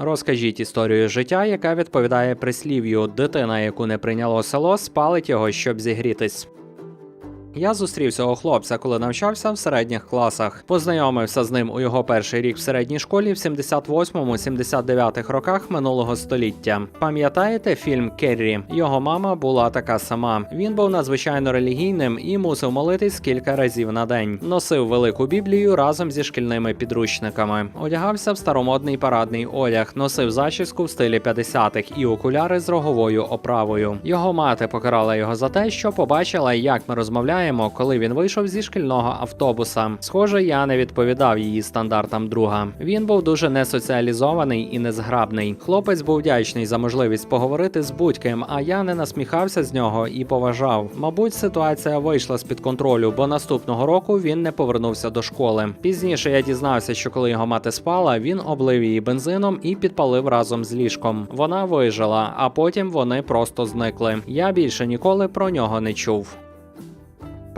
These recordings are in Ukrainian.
Розкажіть історію життя, яка відповідає прислів'ю дитина, яку не прийняло село, спалить його, щоб зігрітись. Я зустрів цього хлопця, коли навчався в середніх класах. Познайомився з ним у його перший рік в середній школі в 78-79 роках минулого століття. Пам'ятаєте фільм Керрі? Його мама була така сама. Він був надзвичайно релігійним і мусив молитись кілька разів на день. Носив велику біблію разом зі шкільними підручниками. Одягався в старомодний парадний одяг, носив зачіску в стилі 50-х і окуляри з роговою оправою. Його мати покарала його за те, що побачила, як ми розмовляємо, коли він вийшов зі шкільного автобуса. Схоже, я не відповідав її стандартам друга. Він був дуже несоціалізований і незграбний. Хлопець був вдячний за можливість поговорити з будь-ким, а я не насміхався з нього і поважав. Мабуть, ситуація вийшла з під контролю, бо наступного року він не повернувся до школи. Пізніше я дізнався, що коли його мати спала, він облив її бензином і підпалив разом з ліжком. Вона вижила, а потім вони просто зникли. Я більше ніколи про нього не чув.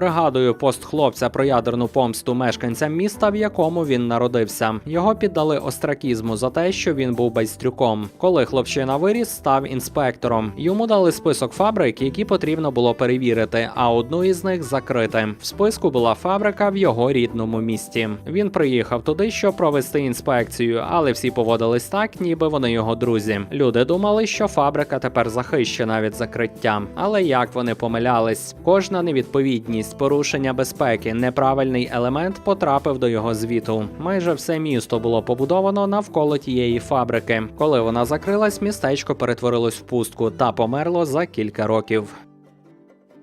Пригадую пост хлопця про ядерну помсту мешканцям міста, в якому він народився. Його піддали остракізму за те, що він був байстрюком. Коли хлопчина виріс, став інспектором. Йому дали список фабрик, які потрібно було перевірити, а одну із них закрити. В списку була фабрика в його рідному місті. Він приїхав туди, щоб провести інспекцію, але всі поводились так, ніби вони його друзі. Люди думали, що фабрика тепер захищена від закриття. Але як вони помилялись? Кожна невідповідність, порушення безпеки, неправильний елемент потрапив до його звіту. Майже все місто було побудовано навколо тієї фабрики. Коли вона закрилась, містечко перетворилось в пустку та померло за кілька років.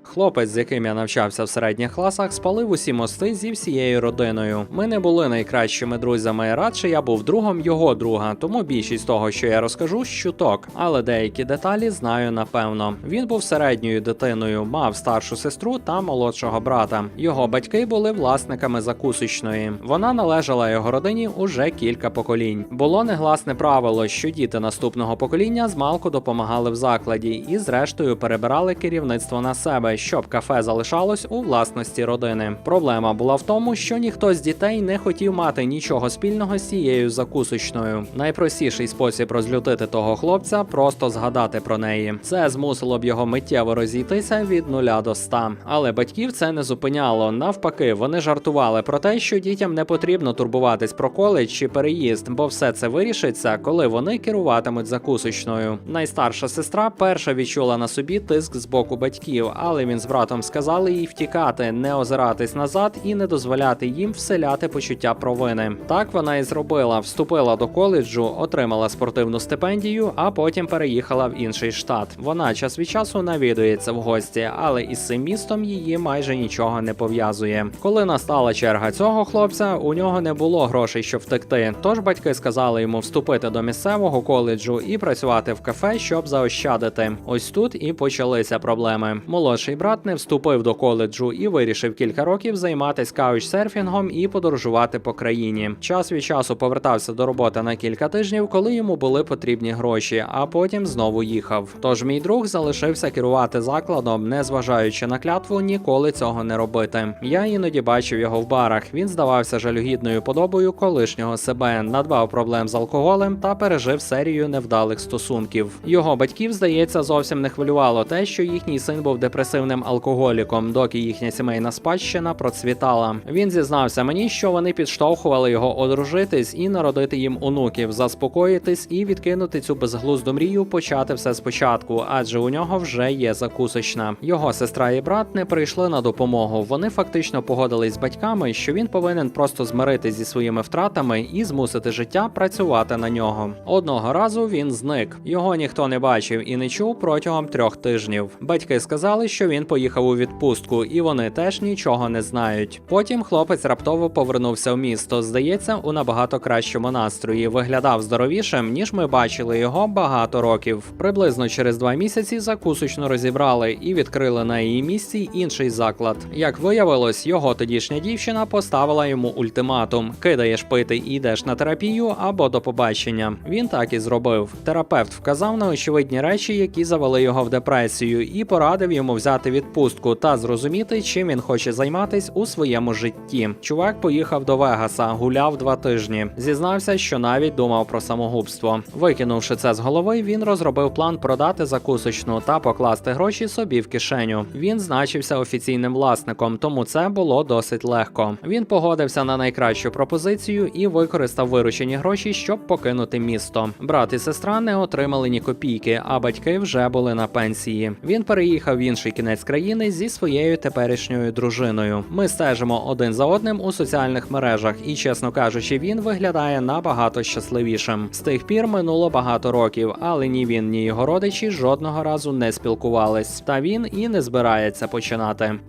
Хлопець, з яким я навчався в середніх класах, спалив усі мости зі всією родиною. Ми не були найкращими друзями. Радше я був другом його друга, тому більшість того, що я розкажу, щуток. Але деякі деталі знаю напевно. Він був середньою дитиною, мав старшу сестру та молодшого брата. Його батьки були власниками закусочної. Вона належала його родині уже кілька поколінь. Було негласне правило, що діти наступного покоління змалку допомагали в закладі і, зрештою, перебирали керівництво на себе щоб кафе залишалось у власності родини. Проблема була в тому, що ніхто з дітей не хотів мати нічого спільного з цією закусочною. Найпростіший спосіб розлютити того хлопця просто згадати про неї. Це змусило б його миттєво розійтися від нуля до ста. Але батьків це не зупиняло. Навпаки, вони жартували про те, що дітям не потрібно турбуватись про коледж чи переїзд, бо все це вирішиться, коли вони керуватимуть закусочною. Найстарша сестра перша відчула на собі тиск з боку батьків, але він з братом сказали їй втікати, не озиратись назад і не дозволяти їм вселяти почуття провини. Так вона і зробила: вступила до коледжу, отримала спортивну стипендію, а потім переїхала в інший штат. Вона час від часу навідується в гості, але із цим містом її майже нічого не пов'язує. Коли настала черга цього хлопця, у нього не було грошей, щоб втекти. Тож батьки сказали йому вступити до місцевого коледжу і працювати в кафе, щоб заощадити. Ось тут і почалися проблеми. Молодший брат не вступив до коледжу і вирішив кілька років займатися каучсерфінгом і подорожувати по країні. Час від часу повертався до роботи на кілька тижнів, коли йому були потрібні гроші, а потім знову їхав. Тож мій друг залишився керувати закладом, не зважаючи на клятву ніколи цього не робити. Я іноді бачив його в барах. Він здавався жалюгідною подобою колишнього себе, надбав проблем з алкоголем та пережив серію невдалих стосунків. Його батьків, здається, зовсім не хвилювало те, що їхній син був депресивним алкоголіком, доки їхня сімейна спадщина процвітала. Він зізнався мені, що вони підштовхували його одружитись і народити їм онуків, заспокоїтись і відкинути цю безглузду мрію, почати все спочатку, адже у нього вже є закусочна. Його сестра і брат не прийшли на допомогу. Вони фактично погодились з батьками, що він повинен просто змиритись зі своїми втратами і змусити життя працювати на нього. Одного разу він зник. Його ніхто не бачив і не чув протягом трьох тижнів. Батьки сказали, що він поїхав у відпустку, і вони теж нічого не знають. Потім хлопець раптово повернувся в місто. Здається, у набагато кращому настрої. Виглядав здоровішим, ніж ми бачили його багато років. Приблизно через два місяці закусочно розібрали і відкрили на її місці інший заклад. Як виявилось, його тодішня дівчина поставила йому ультиматум: кидаєш пити і йдеш на терапію або до побачення. Він так і зробив. Терапевт вказав на очевидні речі, які завели його в депресію, і порадив йому взяти взяти відпустку та зрозуміти, чим він хоче займатись у своєму житті. Чувак поїхав до Вегаса, гуляв два тижні. Зізнався, що навіть думав про самогубство. Викинувши це з голови, він розробив план продати закусочну та покласти гроші собі в кишеню. Він значився офіційним власником, тому це було досить легко. Він погодився на найкращу пропозицію і використав виручені гроші, щоб покинути місто. Брат і сестра не отримали ні копійки, а батьки вже були на пенсії. Він переїхав в інший кінець країни зі своєю теперішньою дружиною. Ми стежимо один за одним у соціальних мережах, і чесно кажучи, він виглядає набагато щасливішим. З тих пір минуло багато років, але ні він, ні його родичі жодного разу не спілкувались. Та він і не збирається починати.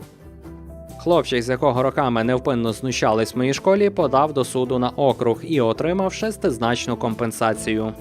Хлопчик, з якого роками невпинно знущались в моїй школі, подав до суду на округ і отримав шестизначну компенсацію.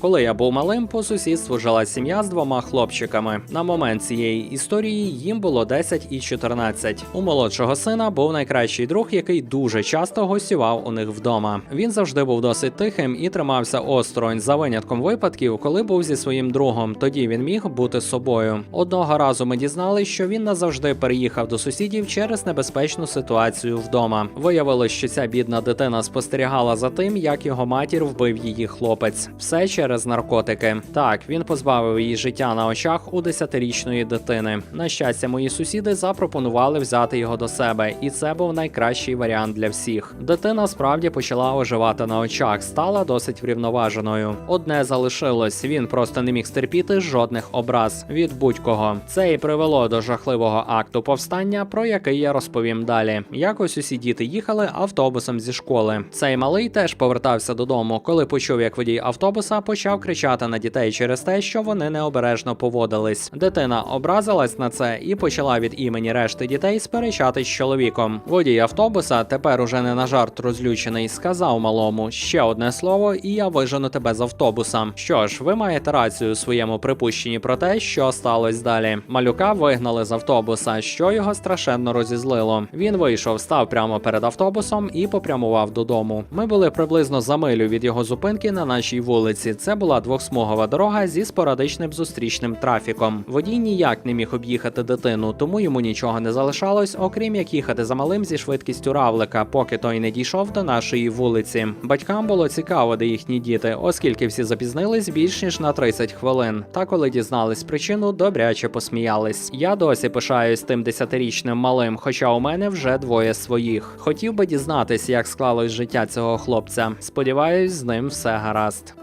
Коли я був малим, по сусідству жила сім'я з двома хлопчиками. На момент цієї історії їм було 10 і 14. У молодшого сина був найкращий друг, який дуже часто гостював у них вдома. Він завжди був досить тихим і тримався осторонь за винятком випадків, коли був зі своїм другом. Тоді він міг бути собою. Одного разу ми дізналися, що він назавжди переїхав до сусідів через небезпечну ситуацію вдома. Виявилось, що ця бідна дитина спостерігала за тим, як його матір вбив її хлопець. Все через наркотики. Так, він позбавив її життя на очах у 10-річної дитини. На щастя, мої сусіди запропонували взяти його до себе, і це був найкращий варіант для всіх. Дитина справді почала оживати на очах, стала досить врівноваженою. Одне залишилось: він просто не міг стерпіти жодних образ від будь-кого. Це і привело до жахливого акту повстання, про який я розповім далі. Якось усі діти їхали автобусом зі школи. Цей малий теж повертався додому, коли почув, як водій автобуса почав кричати на дітей через те, що вони необережно поводились. Дитина образилась на це і почала від імені решти дітей сперечатись з чоловіком. Водій автобуса, тепер уже не на жарт розлючений, сказав малому ще одне слово, і я вижену тебе з автобуса. Що ж, ви маєте рацію у своєму припущенні про те, що сталося далі. Малюка вигнали з автобуса, що його страшенно розізлило. Він вийшов, став прямо перед автобусом і попрямував додому. Ми були приблизно за милю від його зупинки на нашій вулиці. Це була двохсмугова дорога зі спорадичним зустрічним трафіком. Водій ніяк не міг об'їхати дитину, тому йому нічого не залишалось, окрім як їхати за малим зі швидкістю равлика, поки той не дійшов до нашої вулиці. Батькам було цікаво, де їхні діти, оскільки всі запізнились більш ніж на 30 хвилин. Та коли дізнались причину, добряче посміялись. Я досі пишаюсь тим десятирічним малим, хоча у мене вже двоє своїх. Хотів би дізнатись, як склалось життя цього хлопця. Сподіваюсь, з ним все гаразд.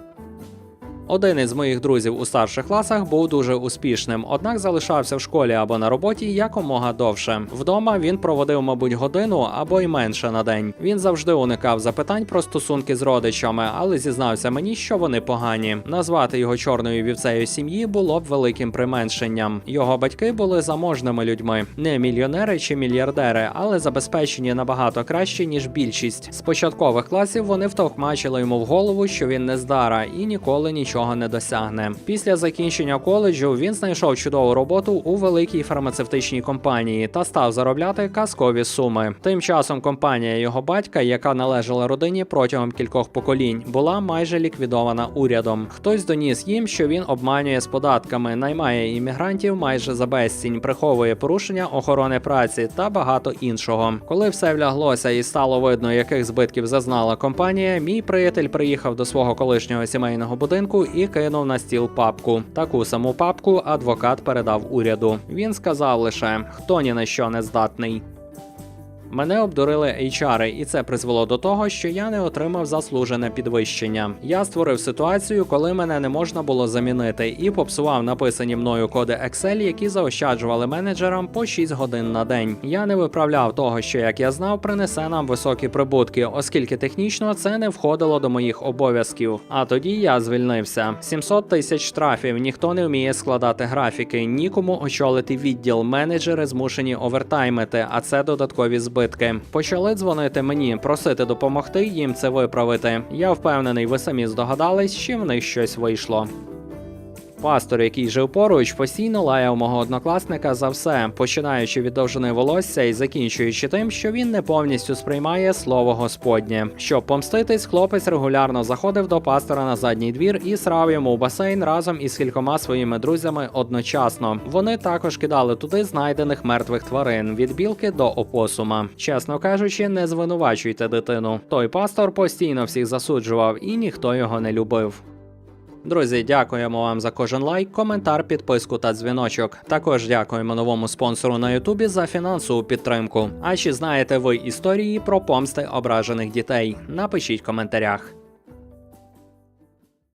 Один із моїх друзів у старших класах був дуже успішним, однак залишався в школі або на роботі якомога довше. Вдома він проводив, мабуть, годину або й менше на день. Він завжди уникав запитань про стосунки з родичами, але зізнався мені, що вони погані. Назвати його чорною вівцею сім'ї було б великим применшенням. Його батьки були заможними людьми, не мільйонери чи мільярдери, але забезпечені набагато краще ніж більшість. З початкових класів вони втовхмачили йому в голову, що він не здара і ніколи нічого не досягне. Після закінчення коледжу він знайшов чудову роботу у великій фармацевтичній компанії та став заробляти казкові суми. Тим часом компанія його батька, яка належала родині протягом кількох поколінь, була майже ліквідована урядом. Хтось доніс їм, що він обманює з податками, наймає іммігрантів майже за безцінь, приховує порушення охорони праці та багато іншого. Коли все вляглося і стало видно, яких збитків зазнала компанія, мій приятель приїхав до свого колишнього сімейного будинку і кинув на стіл папку. Таку саму папку адвокат передав уряду. Він сказав лише хто ні на що не здатний. Мене обдурили HR, і це призвело до того, що я не отримав заслужене підвищення. Я створив ситуацію, коли мене не можна було замінити, і попсував написані мною коди Excel, які заощаджували менеджерам по 6 годин на день. Я не виправляв того, що як я знав, принесе нам високі прибутки, оскільки технічно це не входило до моїх обов'язків. А тоді я звільнився. 700 тисяч штрафів. Ніхто не вміє складати графіки, нікому очолити відділ. Менеджери змушені овертаймити, а це додаткові збитки. Почали дзвонити мені, просити допомогти їм це виправити. Я впевнений, ви самі здогадались, що в них щось вийшло. Пастор, який жив поруч, постійно лаяв мого однокласника за все, починаючи від довжини волосся і закінчуючи тим, що він не повністю сприймає слово Господнє. Щоб помститись, хлопець регулярно заходив до пастора на задній двір і срав йому в басейн разом із кількома своїми друзями одночасно. Вони також кидали туди знайдених мертвих тварин від білки до опосума. Чесно кажучи, не звинувачуйте дитину. Той пастор постійно всіх засуджував, і ніхто його не любив. Друзі, дякуємо вам за кожен лайк, коментар, підписку та дзвіночок. Також дякуємо новому спонсору на Ютубі за фінансову підтримку. А чи знаєте ви історії про помсти ображених дітей? Напишіть в коментарях.